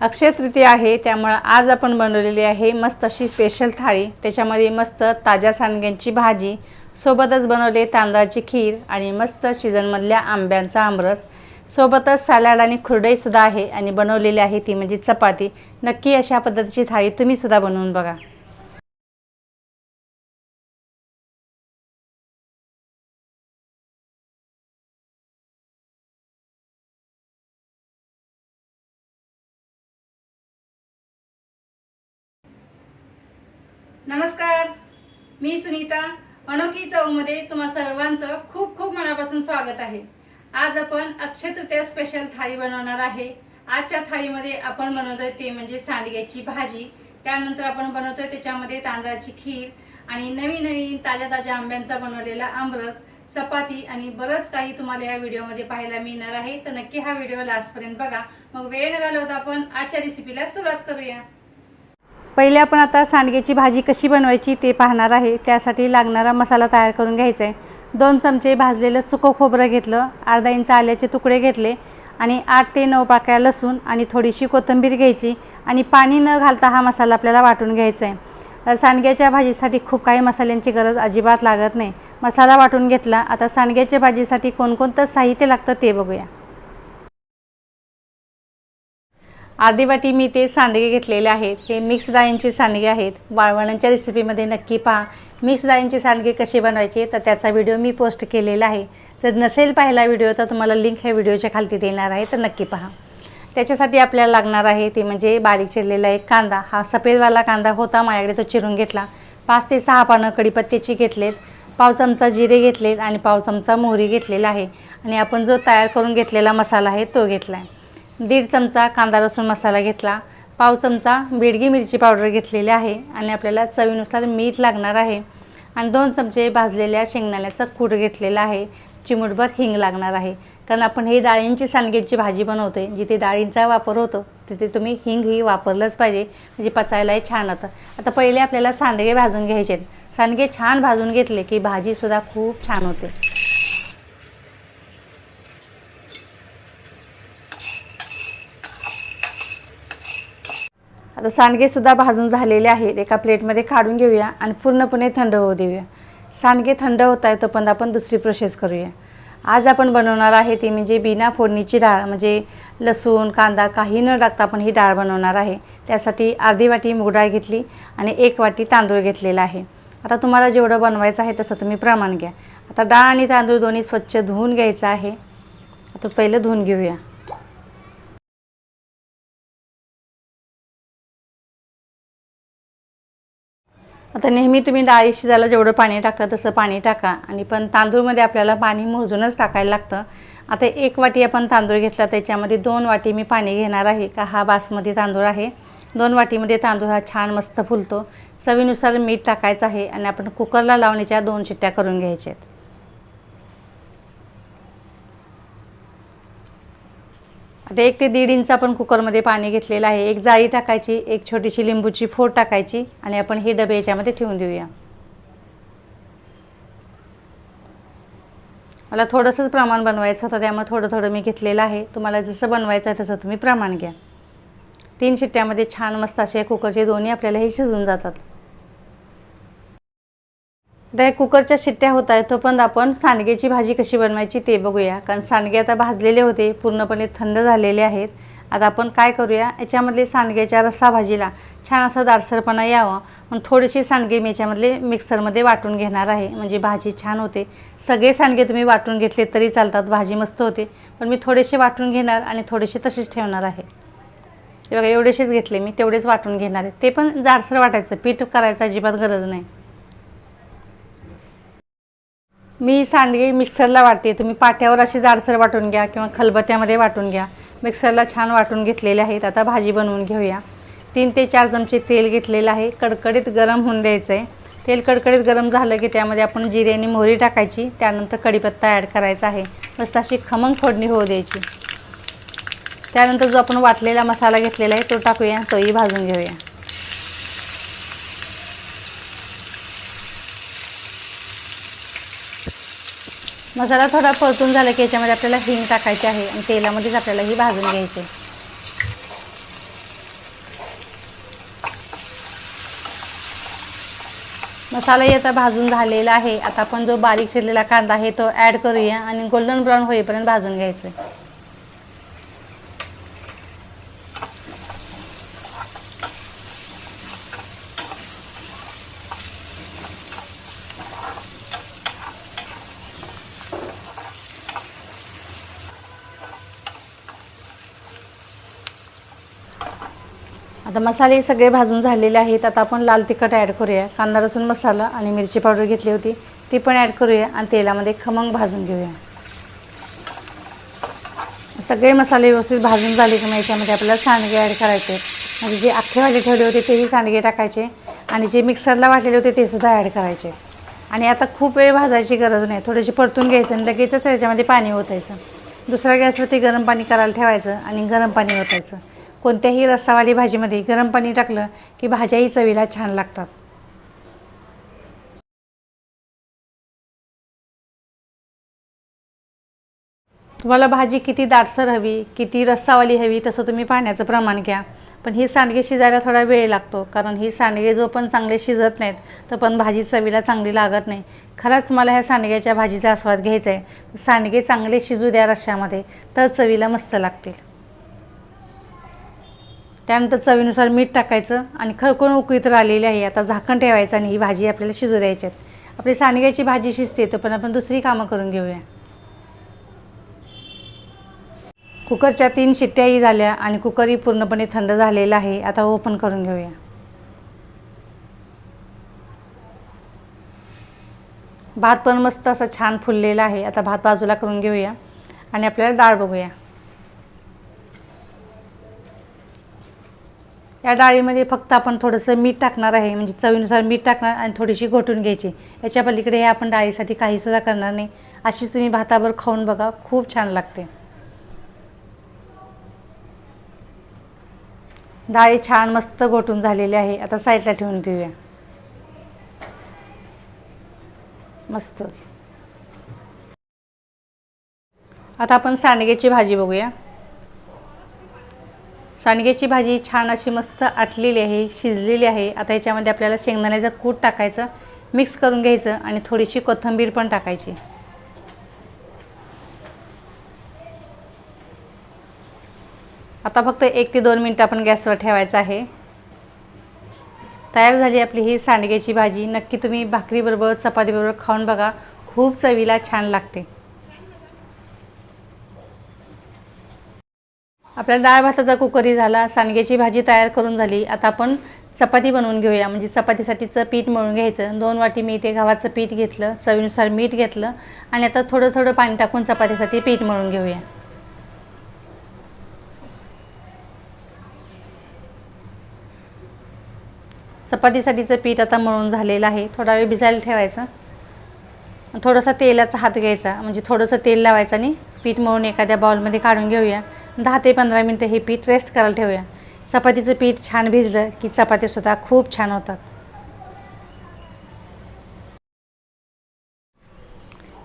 अक्षय तृतीया आहे त्यामुळं आज आपण बनवलेली आहे मस्त अशी स्पेशल थाळी. त्याच्यामध्ये मस्त ताज्या सांडग्यांची भाजी सोबतच बनवले तांदळाची खीर आणि मस्त सीझनमधल्या आंब्यांचा आमरस. सोबतच सॅलड आणि खुरडईसुद्धा आहे आणि बनवलेली आहे ती म्हणजे चपाती. नक्की अशा पद्धतीची थाळी तुम्हीसुद्धा बनवून बघा. नमस्कार मी सुनीता. अनोखी चवमध्ये तुम्हा सर्वांचं खूप खूप मनापासून स्वागत आहे. आज आपण अक्षय तृतीया स्पेशल थाळी बनवणार आहे. आजच्या थाळीमध्ये आपण बनवतोय ते म्हणजे सांडग्याची भाजी. त्यानंतर आपण बनवतोय त्याच्यामध्ये तांदळाची खीर आणि नवीन नवीन ताज्या ताज्या आंब्यांचा बनवलेला आमरस चपाती आणि बरंच काही तुम्हाला या व्हिडिओमध्ये पाहायला मिळणार आहे. तर नक्की हा व्हिडिओ लास्टपर्यंत बघा. मग वेळ न घालवता आपण आजच्या रेसिपीला सुरुवात करूया. पहिले आपण आता सांडग्याची भाजी कशी बनवायची ते पाहणार आहे. त्यासाठी लागणारा मसाला तयार करून घ्यायचा आहे. दोन चमचे भाजलेलं सुकं खोबरं घेतलं अर्धा इंच आल्याचे तुकडे घेतले आणि आठ ते नऊ पाकळ्या लसूण आणि थोडीशी कोथिंबीर घ्यायची आणि पाणी न घालता हा मसाला आपल्याला वाटून घ्यायचा आहे. सांडग्याच्या भाजीसाठी खूप काही मसाल्यांची गरज अजिबात लागत नाही. मसाला वाटून घेतला आता सांडग्याच्या भाजीसाठी कोणकोणतं साहित्य लागतं ते बघूया. अर्धी वाटी मी ते सांडगे घेतलेले आहेत. हे मिक्स डाळींचे सांडगे आहेत. वाळवणांच्या रेसिपीमध्ये नक्की पहा. मिक्स डाळींचे सांडगे कसे बनवायचे तर त्याचा व्हिडिओ मी पोस्ट केलेला आहे. जर नसेल पाहिला व्हिडिओ तर तुम्हाला लिंक ह्या व्हिडिओच्या खालती देणार आहे. तर नक्की पहा. त्याच्यासाठी आपल्याला लागणार आहे ते म्हणजे बारीक चिरलेला एक कांदा. हा सफेदवाला कांदा होता. माझ्याकडे तो चिरून घेतला. पाच ते सहा पानं कढीपत्त्याची घेतलेत. पाव चमचा जिरे घेतलेत आणि पाव चमचा मोहरी घेतलेला आहे. आणि आपण जो तयार करून घेतलेला मसाला आहे तो घेतला आहे दीड चमचा कांदा लसूण मसाला घेतला. पाव चमचा बेडगी मिरची पावडर घेतलेली आहे आणि आपल्याला चवीनुसार मीठ लागणार आहे. आणि दोन चमचे भाजलेल्या शेंगदाण्याचा कूट घेतलेला आहे. चिमूटभर हिंग लागणार आहे. कारण आपण ही डाळींची सांडग्याची भाजी बनवते जिथे डाळींचा वापर होतो तिथे तुम्ही हिंग ही वापरलंच पाहिजे. म्हणजे पचायलाही छान होतं. आता पहिले आपल्याला सांडगे भाजून घ्यायचे आहेत सांडगे छान भाजून घेतले की भाजीसुद्धा खूप छान होते. आता सांडगेसुद्धा भाजून झालेले आहेत. एका प्लेटमध्ये काढून घेऊया आणि पूर्णपणे थंड होऊ देऊया. सांडगे थंड होत आहे तोपर्यंत आपण दुसरी प्रोसेस करूया. आज आपण बनवणार आहे ती म्हणजे बिना फोडणीची डाळ म्हणजे लसूण कांदा काही न टाकता आपण ही डाळ बनवणार आहे. त्यासाठी अर्धी वाटी मूग डाळ घेतली आणि एक वाटी तांदूळ घेतलेला आहे. आता तुम्हाला जेवढं बनवायचं आहे तसं तुम्ही प्रमाण घ्या. आता डाळ आणि तांदूळ दोन्ही स्वच्छ धुवून घ्यायचं आहे. आता पहिलं धुवून घेऊया. आता नेहमी तुम्ही डाळी शिजायला जेवढं पाणी टाकता तसं पाणी टाका. आणि पण तांदूळमध्ये आपल्याला पाणी मोजूनच टाकायला लागतं. आता एक वाटी आपण तांदूळ घेतला त्याच्यामध्ये दोन वाटी मी पाणी घेणार आहे का हा बासमती तांदूळ आहे. दोन वाटीमध्ये तांदूळ हा छान मस्त फुलतो. चवीनुसार मीठ टाकायचं आहे आणि आपण कुकरला लावण्याच्या दोन शिट्ट्या करून घ्यायच्या आहेत आता एक ते दीड इंच आपण कुकरमध्ये पाणी घेतलेलं आहे. एक जाळी टाकायची एक छोटीशी लिंबूची फोड टाकायची आणि आपण हे डबे याच्यामध्ये ठेवून देऊया. मला थोडंसंच प्रमाण बनवायचं होतं त्यामुळे थोडं थोडं मी घेतलेलं आहे. तुम्हाला जसं बनवायचं आहे तसं तुम्ही प्रमाण घ्या. तीन शिट्ट्यामध्ये छान मस्त असे कुकरचे दोन्ही आपल्याला हे शिजून जातात. आता या कुकरच्या शिट्ट्या होत आहेत तोपर्यंत आपण सांडग्याची भाजी कशी बनवायची ते बघूया. कारण सांडगे आता भाजलेले होते पूर्णपणे थंड झालेले आहेत. आता आपण काय करूया याच्यामधले सांडग्याच्या रस्सा भाजीला छान असं दारसरपणा यावं. म्हणून थोडेसे सांडगे मी याच्यामधले मिक्सरमध्ये वाटून घेणार आहे. म्हणजे भाजी छान होते. सगळे सांडगे तुम्ही वाटून घेतले तरी चालतात भाजी मस्त होते. पण मी थोडेसे वाटून घेणार आणि थोडेसे तसेच ठेवणार आहे. बघा एवढेसेच घेतले मी तेवढेच वाटून घेणार आहे. ते पण जाडसर वाटायचं पीठ करायचं अजिबात गरज नाही. मी सांडगे मिक्सरला वाटते. तुम्ही पाट्यावर अशी जाडसर वाटून घ्या किंवा खलबत्यामध्ये वाटून घ्या. मिक्सरला छान वाटून घेतलेले आहेत. आता भाजी बनवून घेऊया. तीन ते चार चमचे तेल घेतलेलं आहे. कडकडीत गरम होऊन द्यायचं आहे तेल कडकडीत गरम झालं की त्यामध्ये आपण जिरे आणि मोहरी टाकायची. त्यानंतर कढीपत्ता ॲड करायचा आहे. मस्त अशी खमंग फोडणी होऊ द्यायची. त्यानंतर जो आपण वाटलेला मसाला घेतलेला आहे तो टाकूया. तोही भाजून घेऊया. मसाला थोडा परतून झाला की याच्यामध्ये आपल्याला हिंग टाकायचे आहे आणि तेलामध्येच आपल्याला ही भाजून घ्यायचे. मसाला याचा भाजून झालेला आहे. आता आपण जो बारीक शिरलेला कांदा आहे तो ॲड करूया आणि गोल्डन ब्राऊन होईपर्यंत भाजून घ्यायचं आता मसाले सगळे भाजून झालेले आहेत. आता आपण लाल तिखट ॲड करूया. कांदा लसूण मसाला आणि मिरची पावडर घेतली होती. ती पण ॲड करूया आणि तेलामध्ये खमंग भाजून घेऊया. सगळे मसाले व्यवस्थित भाजून झाले की मग याच्यामध्ये आपल्याला सांडगे ॲड करायचे म्हणजे जे अख्खेवाले ठेवले होते तेही सांडगे टाकायचे. आणि जे मिक्सरला वाटलेले होते ते सुद्धा ॲड करायचे. आणि आता खूप वेळ भाजायची गरज नाही. थोडेसे परतून घ्यायचं आणि लगेचच त्याच्यामध्ये पाणी ओतायचं. दुसऱ्या गॅसवरती गरम पाणी करायला ठेवायचं आणि गरम पाणी ओतायचं. कोणत्याही रस्सावाली भाजीमध्ये गरम पाणी टाकलं की भाज्याही चवीला छान लागतात. तुम्हाला भाजी किती दाटसर हवी किती रस्सावाली हवी तसं तुम्ही पाण्याचं प्रमाण घ्या. पण ही सांडगे शिजायला थोडा वेळ लागतो कारण ही सांडगे जो पण चांगले शिजत नाहीत तर पण भाजी चवीला चांगली लागत नाही. खरंच मला ह्या सांडग्याच्या भाजीचा आस्वाद घ्यायचा आहे सांडगे चांगले शिजू द्या रश्श्यामध्ये तर चवीला मस्त लागतील. त्यानंतर चवीनुसार मीठ टाकायचं आणि खळखळून उकळीत राहिलेली आहे. आता झाकण ठेवायचं आणि ही भाजी आपल्याला शिजू द्यायची आहे. आपली सांडग्याची भाजी शिजते तर पण आपण दुसरी कामं करून घेऊया. कुकरच्या तीन शिट्ट्याही झाल्या आणि कुकरही पूर्णपणे थंड झालेला आहे. आता ओपन करून घेऊया. भात पण मस्त असं छान फुललेला आहे. आता भात बाजूला करून घेऊया आणि आपल्याला डाळ बघूया. या डाळीमध्ये फक्त आपण थोडंसं मीठ टाकणार आहे म्हणजे चवीनुसार मीठ टाकणार आणि थोडीशी घोटून घ्यायची. याच्या पलीकडे हे आपण डाळीसाठी काहीसुद्धा करणार नाही. अशीच तुम्ही भातावर खाऊन बघा खूप छान लागते. डाळी छान मस्त घोटून झालेली आहे. आता साईडला ठेवून देऊया. मस्तच. आता आपण सांडग्याची भाजी बघूया. सांडग्याची भाजी छान अशी मस्त आटलेली आहे शिजलेली आहे. आता याच्यामध्ये आपल्याला शेंगदाण्याचं कूट टाकायचं मिक्स करून घ्यायचं आणि थोडीशी कोथिंबीर पण टाकायची. आता फक्त एक ते दोन मिनटं आपण गॅसवर ठेवायचं आहे. तयार झाली आपली ही सांडग्याची भाजी. नक्की तुम्ही भाकरीबरोबर चपातीबरोबर खाऊन बघा. खूप चवीला छान लागते. आपल्या डाळ भाताचा कुकरी झाला सांडग्याची भाजी तयार करून झाली. आता आपण चपाती बनवून घेऊया. म्हणजे चपातीसाठीचं पीठ मळून घ्यायचं. दोन वाटी मी इथे गव्हाचं पीठ घेतलं चवीनुसार मीठ घेतलं आणि आता थोडं थोडं पाणी टाकून चपातीसाठी पीठ मळून घेऊया. चपातीसाठीचं पीठ आता मळून झालेलं आहे. थोडा वेळ भिजायला ठेवायचं. थोडासा तेलाचा हात घ्यायचा. म्हणजे थोडंसं तेल लावायचं आणि पीठ मळून एखाद्या बाउलमध्ये काढून घेऊया. दहा ते पंधरा मिनटं हे पीठ रेस्ट करायला ठेवूया. चपातीचं पीठ छान भिजलं की चपातीसुद्धा खूप छान होतात.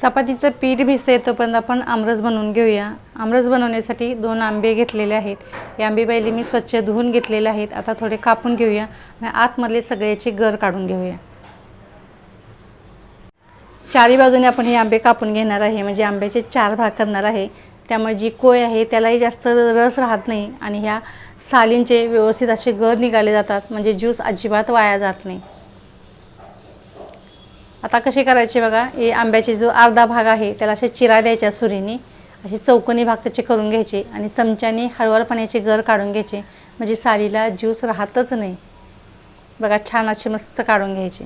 चपातीचं पीठ भिजतं तोपर्यंत आपण आमरस बनवून घेऊया. आमरस बनवण्यासाठी दोन आंबे घेतलेले आहेत. या आंबे पहिले मी स्वच्छ धुवून घेतलेले आहेत. आता थोडे कापून घेऊया आणि आतमधले सगळ्याचे गर काढून घेऊया. चारी बाजूने आपण हे आंबे कापून घेणार आहे. म्हणजे आंब्याचे चार भाग करणार आहे. त्यामुळे जी कोय आहे त्यालाही जास्त रस राहत नाही आणि ह्या सालींचे व्यवस्थित असे गर निघाले जातात म्हणजे ज्यूस अजिबात वाया जात नाही. आता कसे करायचे बघा हे आंब्याचे जो अर्धा भाग आहे त्याला असे चिरा द्यायच्या सुरीने असे चौकोनी भाग त्याचे करून घ्यायचे आणि चमच्याने हळूवार पाण्याचे गर काढून घ्यायचे म्हणजे सालीला ज्यूस राहतच नाही. बघा छान असे मस्त काढून घ्यायचे.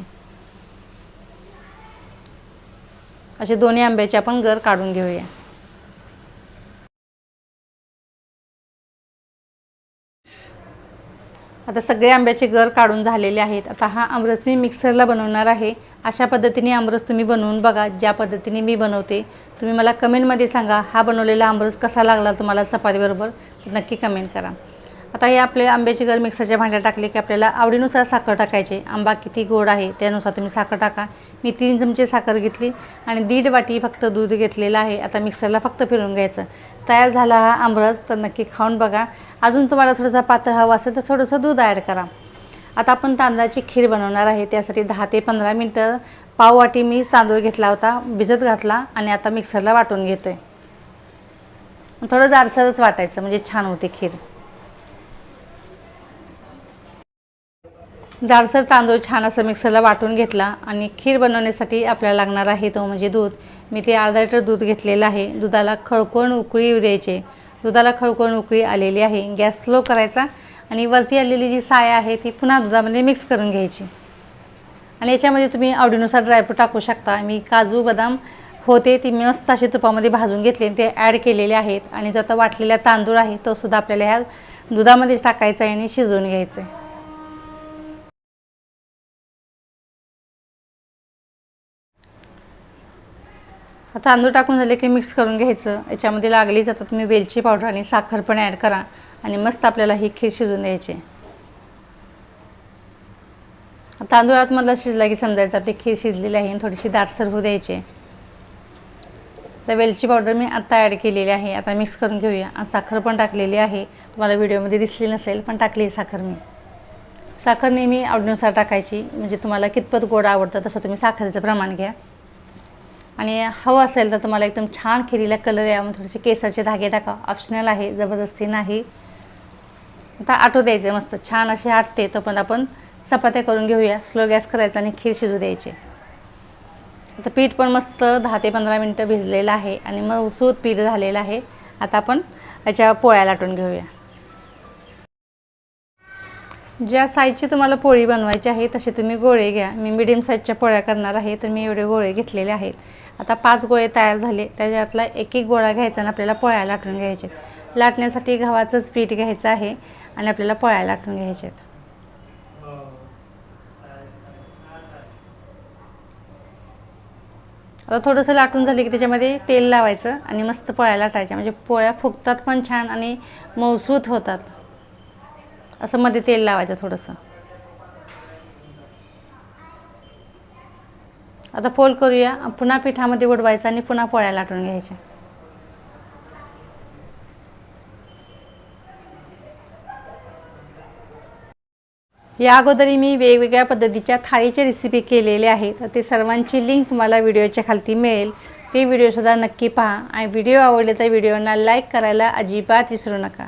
असे दोन्ही आंब्याचे आपण गर काढून घेऊया. आता सगळे आंब्याचे गर काढून झालेले आहेत. आता हा आमरस मी मिक्सरला बनवणार आहे. अशा पद्धतीने आमरस तुम्ही बनवून बघा. ज्या पद्धतीने मी बनवते तुम्ही मला कमेंटमध्ये सांगा हा बनवलेला आमरस कसा लागला तुम्हाला चपातीबरोबर तर नक्की कमेंट करा. आता हे आपले आंब्याचे गर मिक्सरच्या भांड्यात टाकले की आपल्याला आवडीनुसार साखर टाकायचे. आंबा किती गोड आहे त्यानुसार तुम्ही साखर टाका. मी तीन चमचे साखर घेतली आणि दीड वाटी फक्त दूध घेतलेलं आहे. आता मिक्सरला फक्त फिरून घ्यायचं. तयार झाला हा आमरस तर नक्की खाऊन बघा. अजून तुम्हाला थोडासा पातळ हवा असेल तर थोडंसं दूध ॲड करा. आता आपण तांदळाची खीर बनवणार आहे. त्यासाठी दहा ते पंधरा मिनटं पाववाटी मी तांदूळ घेतला होता भिजत घातला आणि आता मिक्सरला वाटून घेतो आहे थोडं जारसरच वाटायचं म्हणजे छान होते खीर. जाडसर तांदूळ छान असं मिक्सरला वाटून घेतला आणि खीर बनवण्यासाठी आपल्याला लागणार आहे तो म्हणजे दूध. मी ते अर्धा लिटर दूध घेतलेलं आहे. दुधाला खळकोण उकळी येऊ द्यायचे. दुधाला खळकोण उकळी आलेली आहे. गॅस स्लो करायचा आणि वरती आलेली जी साय आहे ती पुन्हा दुधामध्ये मिक्स करून घ्यायची. आणि याच्यामध्ये तुम्ही आवडीनुसार ड्रायफ्रूट टाकू शकता. मी काजू बदाम होते ती मस्त असे तुपामध्ये भाजून घेतले आणि ते ॲड केलेले आहेत. आणि जो आता वाटलेला तांदूळ आहे तो सुद्धा आपल्याला ह्या दुधामध्येच टाकायचा आहे आणि शिजवून घ्यायचं आहे. तांदूळ टाकून झाले की मिक्स करून घ्यायचं. याच्यामध्ये लागली जातं तुम्ही वेलची पावडर आणि साखर पण ॲड करा. आणि मस्त आपल्याला ही खीर शिजून द्यायची. तांदूळात मला शिजला की समजायचं आपली खीर शिजलेली आहे आणि थोडीशी दाटसर होऊ द्यायची. तर वेलची पावडर मी आत्ता ॲड केलेली आहे. आता मिक्स करून घेऊया. आणि साखर पण टाकलेली आहे. तुम्हाला व्हिडिओमध्ये दिसली नसेल पण टाकली साखर मी. साखर नेहमी आवडीनुसार टाकायची. म्हणजे तुम्हाला कितपत गोड आवडतं तसं तुम्ही साखरेचं प्रमाण घ्या. आणि हवं असेल तर तुम्हाला एकदम छान खिरीला कलर यावं थोडेसे केसाचे धागे टाका. ऑप्शनल आहे जबरदस्ती नाही. आता आटू द्यायचे मस्त छान असे आटते तोपर्यंत आपण चपात्या करून घेऊया. स्लो गॅस करायचा आणि खीर शिजू द्यायची. आता पीठ पण मस्त दहा ते पंधरा मिनटं भिजलेलं आहे आणि मग उसूत पीठ झालेलं आहे. आता आपण याच्या पोळ्या लाटून घेऊया. ज्या साईजची तुम्हाला पोळी बनवायची आहे तसे तुम्ही गोळे घ्या. मी मिडियम साईजच्या पोळ्या करणार आहे तर मी एवढे गोळे घेतलेले आहेत. आता पाच गोळे तयार झाले. त्याच्यातला एक एक गोळा घ्यायचा आणि आपल्याला पोळ्या लाटून घ्यायचे. लाटण्यासाठी गव्हाचंच पीठ घ्यायचं आहे आणि आपल्याला पोळ्या लाटून घ्यायचे आता थोडंसं लाटून झालं की त्याच्यामध्ये तेल लावायचं आणि मस्त पोळ्या लाटायच्या. म्हणजे पोळ्या फुगतात पण छान आणि मौसूत होतात. असं मध्ये तेल लावायचं थोडंसं. आता फोल्ड करूया. पुन्हा पिठामध्ये उडवायचं आणि पुन्हा पोळ्या लाटून घ्यायच्या. या अगोदरी मी वेगवेगळ्या पद्धतीच्या थाळीच्या रेसिपी केलेल्या आहेत. तर ते सर्वांची लिंक तुम्हाला व्हिडिओच्या खालती मिळेल. ते व्हिडिओसुद्धा नक्की पहा. आणि व्हिडिओ आवडले तर व्हिडिओना लाईक करायला अजिबात विसरू नका.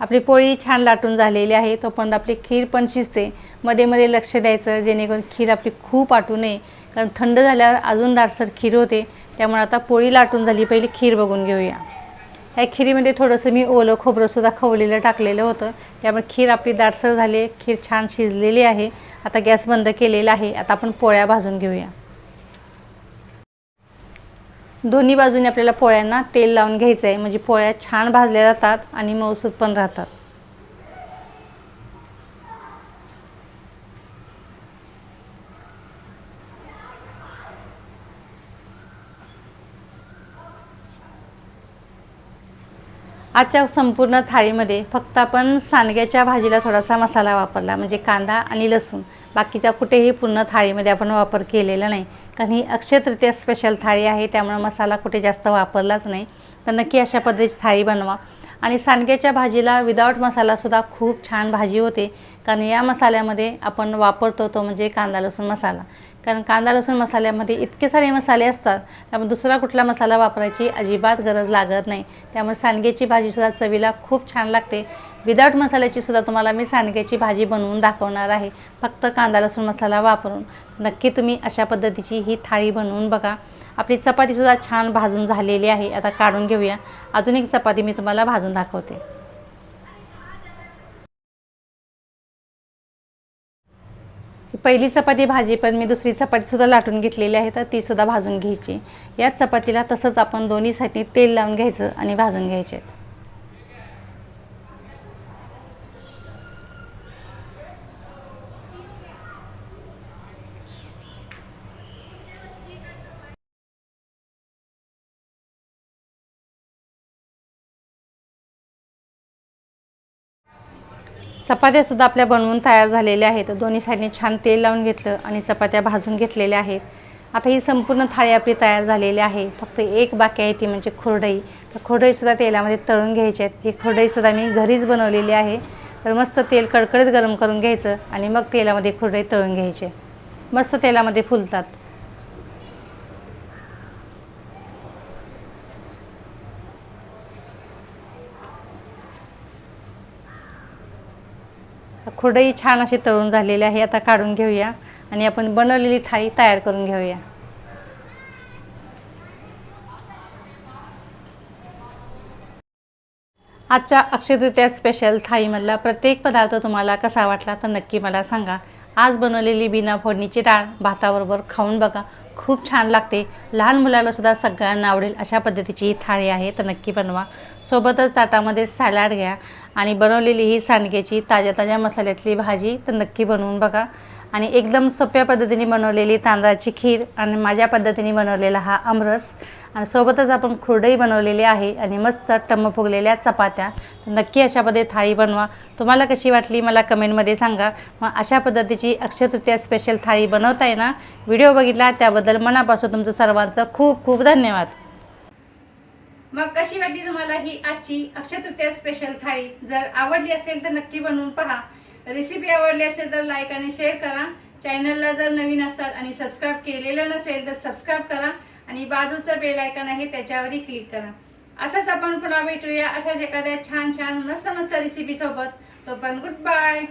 आपली पोळी छान लाटून झालेली आहे. तोपर्यंत आपली खीर पण शिजते. मध्ये मध्ये लक्ष द्यायचं जेणेकरून खीर आपली खूप आटू नये. कारण थंड झाल्यावर अजून दारसर खीर होते त्यामुळे आता पोळी लाटून झाली. पहिली खीर बघून घेऊया. ह्या खिरीमध्ये थोडंसं मी ओलं खोबरंसुद्धा खवलेलं टाकलेलं होतं. त्यामुळे खीर आपली दाटसर झाली खीर छान शिजलेली आहे. आता गॅस बंद केलेला आहे. आता आपण पोळ्या भाजून घेऊया. दोन्ही बाजूने आपल्याला पोळ्यांना तेल लावून घ्यायचं आहे म्हणजे पोळ्या छान भाजल्या जातात आणि मौसूद पण राहतात. आजच्या संपूर्ण थाळीमध्ये फक्त आपण सांडग्याच्या भाजीला थोडासा मसाला वापरला म्हणजे कांदा आणि लसूण. बाकीच्या कुठेही पूर्ण थाळीमध्ये आपण वापर केलेला नाही. कारण ही अक्षयतृतीया स्पेशल थाळी आहे त्यामुळे मसाला कुठे जास्त वापरलाच नाही. तर नक्की अशा पद्धतीची थाळी बनवा. आणि सांडग्याच्या भाजीला विदाऊट मसालासुद्धा खूप छान भाजी होते. कारण या मसाल्यामध्ये आपण वापरतो तो म्हणजे कांदा लसूण मसाला. कारण कांदा लसूण मसाल्यामध्ये इतके सारे मसाले असतात त्यामुळे दुसरा कुठला मसाला वापरायची अजिबात गरज लागत नाही. त्यामुळे सांडग्याची भाजीसुद्धा चवीला खूप छान लागते. विदाऊट मसाल्याची सुद्धा तुम्हाला मी सांडग्याची भाजी बनवून दाखवणार आहे. फक्त कांदा लसूण मसाला वापरून. नक्की तुम्ही अशा पद्धतीची ही थाळी बनवून बघा. आपली चपातीसुद्धा छान भाजून झालेली आहे. आता काढून घेऊया. अजून एक चपाती मी तुम्हाला भाजून दाखवते. पहिली चपाती भाजी पण मी दुसरी चपातीसुद्धा लाटून घेतलेली आहे तर तीसुद्धा भाजून घ्यायची. याच चपातीला तसंच आपण दोन्ही तेल लावून घ्यायचं आणि भाजून घ्यायचे. चपात्यासुद्धा आपल्या बनवून तयार झालेल्या आहेत. दोन्ही साईडने छान तेल लावून घेतलं आणि चपात्या भाजून घेतलेल्या आहेत. आता ही संपूर्ण थाळी आपली तयार झालेली आहे. फक्त एक बाकी आहे ती म्हणजे खुरडई. तर खुरडईसुद्धा तेलामध्ये तळून घ्यायची आहेत. ही खुरडईसुद्धा मी घरीच बनवलेली आहे. तर मस्त तेल कडकडीत गरम करून घ्यायचं आणि मग तेलामध्ये खुरडई तळून घ्यायचे. मस्त तेलामध्ये फुलतात. खुरडई छान अशी तळून झालेली आहे. आता काढून घेऊया. आणि आपण बनवलेली थाळी तयार करून घेऊया. आजच्या अक्षय तृतीया स्पेशल थाळीमधला प्रत्येक पदार्थ तुम्हाला कसा वाटला तर नक्की मला सांगा. आज बनवलेली बिना फोडणीची डाळ भाताबरोबर खाऊन बघा. खूप छान लागते. लहान मुलालासुद्धा सगळ्यांना आवडेल अशा पद्धतीची ही थाळी आहे. तर नक्की बनवा. सोबतच ताटामध्ये सॅलाड घ्या. आणि बनवलेली ही सांडग्याची ताज्या ताज्या मसाल्यातली भाजी तर नक्की बनवून बघा. आणि एकदम सोप्या पद्धतीने बनवलेली तांदळाची खीर आणि माझ्या पद्धतीने बनवलेला हा आमरस. आणि सोबतच आपण खुरडई बनवलेली आहे आणि मस्त टम्म फुगलेल्या चपात्या. तर नक्की अशा पद्धती थाळी बनवा. तुम्हाला कशी वाटली मला कमेंटमध्ये सांगा. मग अशा पद्धतीची अक्षयतृतीया स्पेशल थाळी बनवताय ना व्हिडिओ बघितला त्याबद्दल मनापासून तुमचं सर्वांचं खूप खूप धन्यवाद. मग कशी वाटली तुम्हाला ही आजची अक्षयतृतीया स्पेशल थाळी? जर आवडली असेल तर नक्की बनवून पहा. रेसिपी आवडली असेल तर लाईक आणि शेअर करा. चॅनलला जर नवीन असाल आणि सबस्क्राईब केलेलं नसेल तर सबस्क्राईब करा. आणि बाजूचं बेल आयकॉन आहे त्याच्यावरही क्लिक करा. असंच आपण पुन्हा भेटूया. अशाच एखाद्या छान छान मस्त मस्त रेसिपी सोबत. तोपर्यंत गुड बाय